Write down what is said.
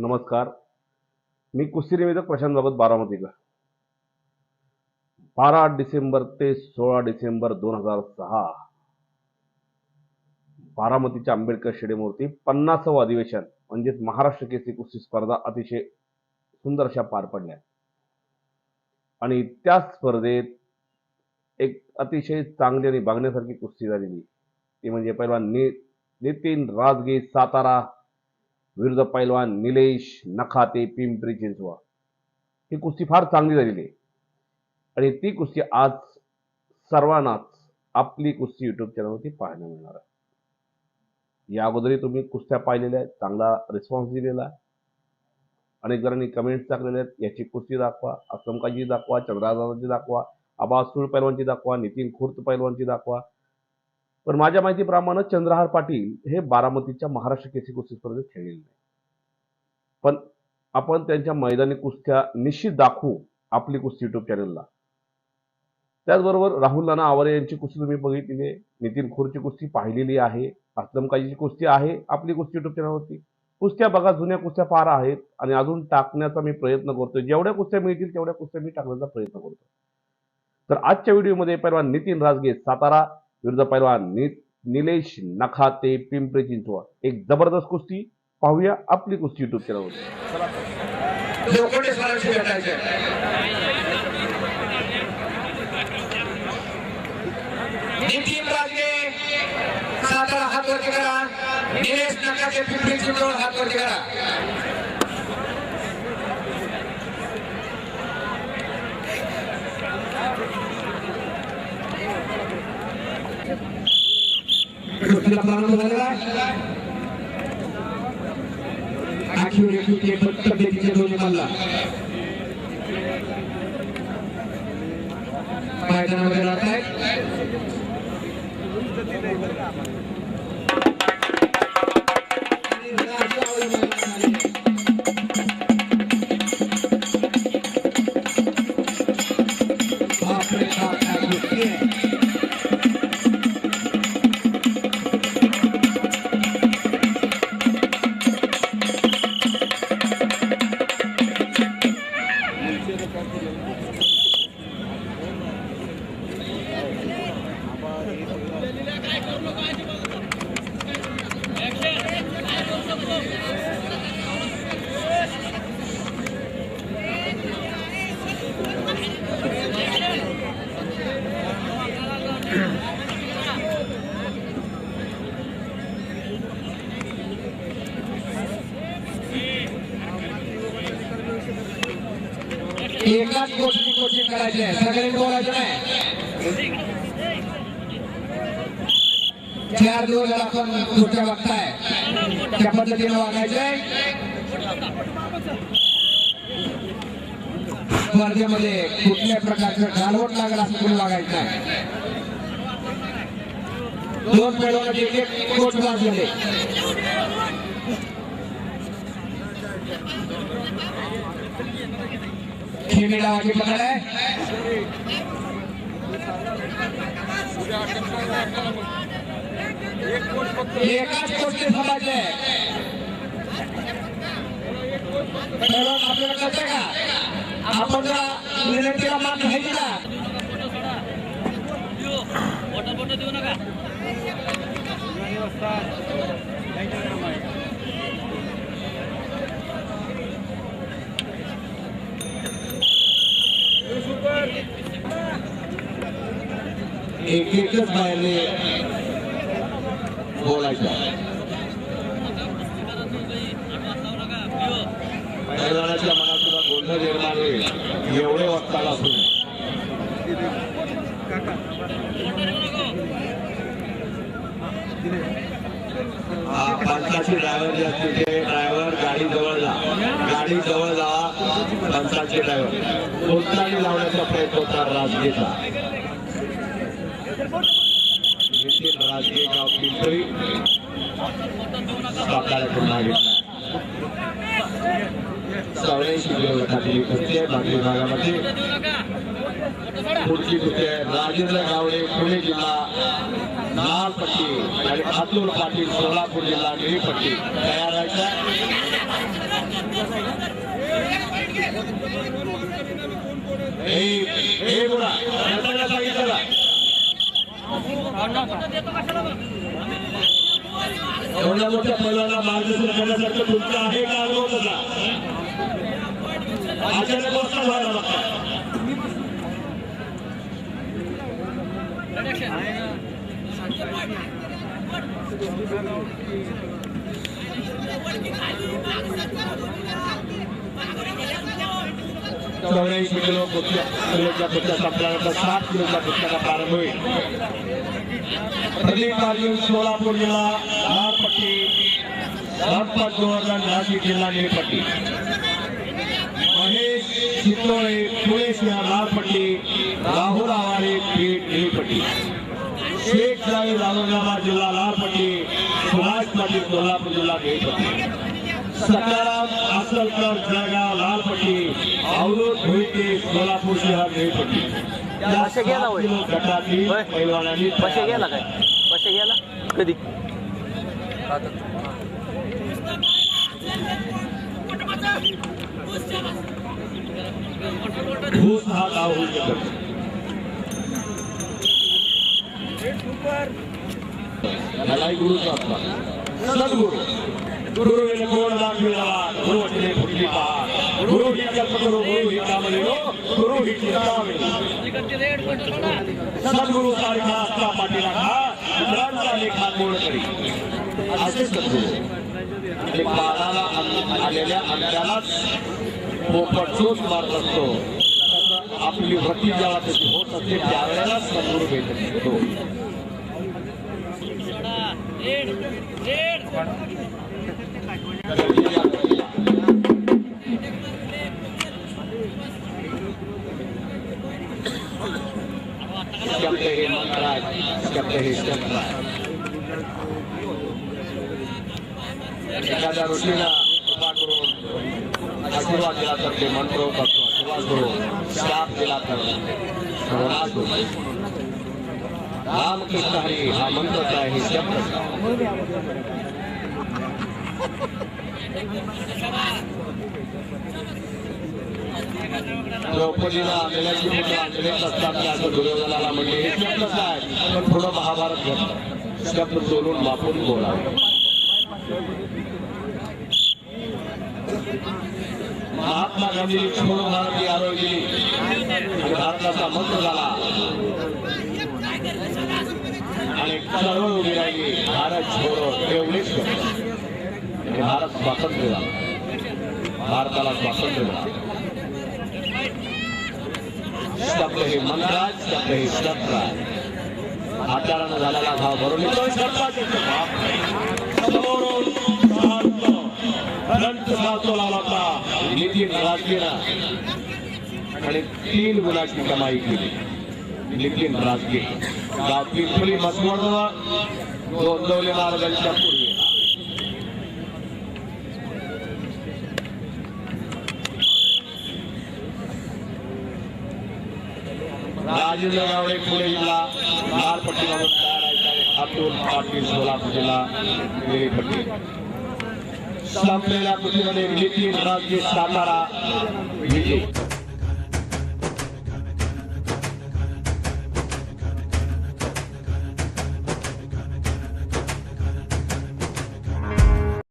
नमस्कार. मी कुस्ती निवेदक प्रशांत बाबत बारामतीकर बारा डिसेंबर ते सोळा डिसेंबर दोन हजार सहा. बारामतीच्या आंबेडकर स्टेडियमवरती पन्नासावं अधिवेशन म्हणजेच महाराष्ट्र केसरी कुस्ती स्पर्धा अतिशय सुंदर अशा पार पडल्या. आणि त्या स्पर्धेत एक अतिशय चांगली आणि बघण्यासारखी कुस्ती झालेली. ती म्हणजे पहिला नि नितीन राजगे सातारा विरुद्ध पैलवान निलेश नखाते पिंपरी चिंचवा ही कुस्ती फार चांगली झालेली आहे. आणि ती कुस्ती आज सर्वांनाच आपली कुस्ती युट्यूब चॅनलवरती पाहायला मिळणार आहे. या अगोदरही तुम्ही कुस्त्या पाहिलेल्या आहेत चांगला रिस्पॉन्स दिलेला आहे. अनेक जणांनी कमेंट्स टाकलेल्या आहेत याची कुस्ती दाखवा असमकाची दाखवा चंद्रादाची दाखवा आबा पैलवांची पैलवानची दाखवा नितीन खुर्त पैलवानची दाखवा पण माझ्या माहितीप्रमाणे चंद्रहार पाटील हे बारामतीच्या महाराष्ट्र केसरी कुस्ती स्पर्धेत खेळलेले नाही पण आपण त्यांच्या मैदानी कुस्त्या निश्चित दाखवू आपली कुस्ती युट्यूब चॅनलला त्याचबरोबर राहुल नाना आवारे यांची कुस्ती तुम्ही बघितलेली आहे. नितीन खोरची कुस्ती पाहिलेली आहे. असलम काजीची कुस्ती आहे आपली कुस्ती युट्यूब चॅनलवरती कुस्त्या बघा जुन्या कुस्त्या फार आहेत आणि अजून टाकण्याचा मी प्रयत्न करतोय. जेवढ्या कुस्त्या मिळतील तेवढ्या कुस्त्या मी टाकण्याचा प्रयत्न करतो तर आजच्या व्हिडिओमध्ये पहिला नितीन राजगे सातारा विरुद्ध पैलवान नि निलेश नखाते पिंपरी चिंचवड. एक जबरदस्त कुस्ती पाहूया आपली कुस्ती युट्यूब चॅनलवर हात वरती करा. निलेश नकाशे पिंपरी चिंचवड हात वरती करा. कुस्तीला प्रारंभ झालेला आहे आखीवर एकूण एक पद्धतीचे दोन्ही मल्ला मैदानामध्ये लढत आहेत बापरे कोचिंग कोचिंग करायची आहे. सगळे बोलायचं नाही. चार दिवस आपण कुठच्या वागताय त्या पद्धतीने वागायचंय. स्पर्धेमध्ये कुठल्या प्रकारचं घालवट लागेल असं कोणी वागायचं नाही. दोन पैलवानाचे एक एक कोट वाजलेले खेळी आगे पकड आहे एकाच गोष्टी थांबायचे आपल्याला कळतं का? आपण विनंतीला मान घ्यायची का? एक एकच बाहेरने बोलायचं मैदानाच्या मनात सुद्धा गोंधळ निर्माण होईल. एवढे वक्ताला असून. पंचाचे ड्रायव्हर जे असतील ते ड्रायव्हर गाडी जवळ जा. गाडी जवळ जा पंचाचे ड्रायव्हर कोणताही लावण्याचा प्रयत्न होता राजगीचा येथील राजकीय गाव पिंपरी. हा कार्यक्रम चौऱ्याऐंशी किलो गटातील आहे बाकी पुढची राजेंद्र गावडे पुणे जिल्हा लालपट्टी आणि अतुल पाटील सोलापूर जिल्हा निळीपट्टी. तयार राहायचा हे हे बोला नंतरला सांगितलं का? एवढ्या मोठ्या पैलवानाला मार्गदर्शन करण्यासारखं आहे का अनुभव व्हायला चौऱ्याऐंशी किलो किलोच्या कुस्त्या संपल्यानंतर सात किलोच्या कुस्त्याचा प्रारंभ होईल. प्रदीप पाटील सोलापूर जिल्हा लालपट्टी राजपाट गोवर्धन नाशिक जिल्हा निळपट्टी. महेश चितोळे पुणे शहर लालपट्टी राहुल आवारे बीड निळपट्टी. शेख जावेद औरंगाबाद जिल्हा लालपट्टी सुभाष पाटील कोल्हापूर जिल्हा निळपट्टी. सकाराम आसलकर जळगाव लालपट्टी अवरोध भोईते सोलापूर शहर निळपट्टी. या गटातील. पैलवानांनी बसे गेला काय? बसे गेला? कधी? भूस हा गाव होऊ शकत त्यालाही गुरुचा असला सद्गुरु. गुरु विल कोण दाखविला गुरु फुटली पहा गुरु ही कल्प गुरु ही काम गुरु ही चिंतावे सद्गुरु सारखा असला पाठीला खा इतरांचा लेखा कोण करी. असे सद्गुरु. आणि बाळाला आलेल्या अंड्यालाच पोपट मारत असतो. आपली वृत्ती ज्याला त्याची होत असते त्यावेळेलाच सद्गुरु भेटत असतो शब्द हे मंत्रात शब्द हे शब्द तर करतो आशीर्वाद करून शाप दिला तर रामकृष्ण हरी हा मंत्रच आहे शब्द द्रौपदीला आलेल्याची मुलं आलेलेच असतात की असं दुर्योधनाला म्हणले हे शब्दच आहे पण थोडं महाभारत घेतलं शब्द सोडून मापून बोलावे महात्मा गांधी छोडो भारत की आरोग्य दिली आणि भारताचा मंत्र झाला. आणि चळवळ उभी राहिली भारत छोडो एवढेच आणि भारत स्वातंत्र्य झाला. भारताला स्वातंत्र्य मिळालं. शब्द हे मंत्रात शब्द हे शस्त्रात आचारानं झालेला भाव भरून. समोरून अनंत साचो लावला. होता नितीन राजगीर. आणि तीन गुणाची कमाई केली. नितीन राजगीर. गाव पिंपळी मसवड गोंदवले मार्गांच्या पूर्वी राजेंद्र गावडे पुणे जिल्हा. लालपट्टीमधून तयार आहे. अतुल पाटील सोलापूर जिल्हा. पट्टी. संपलेल्या कुस्तीमध्ये नितीन राजगीर सातारा विजय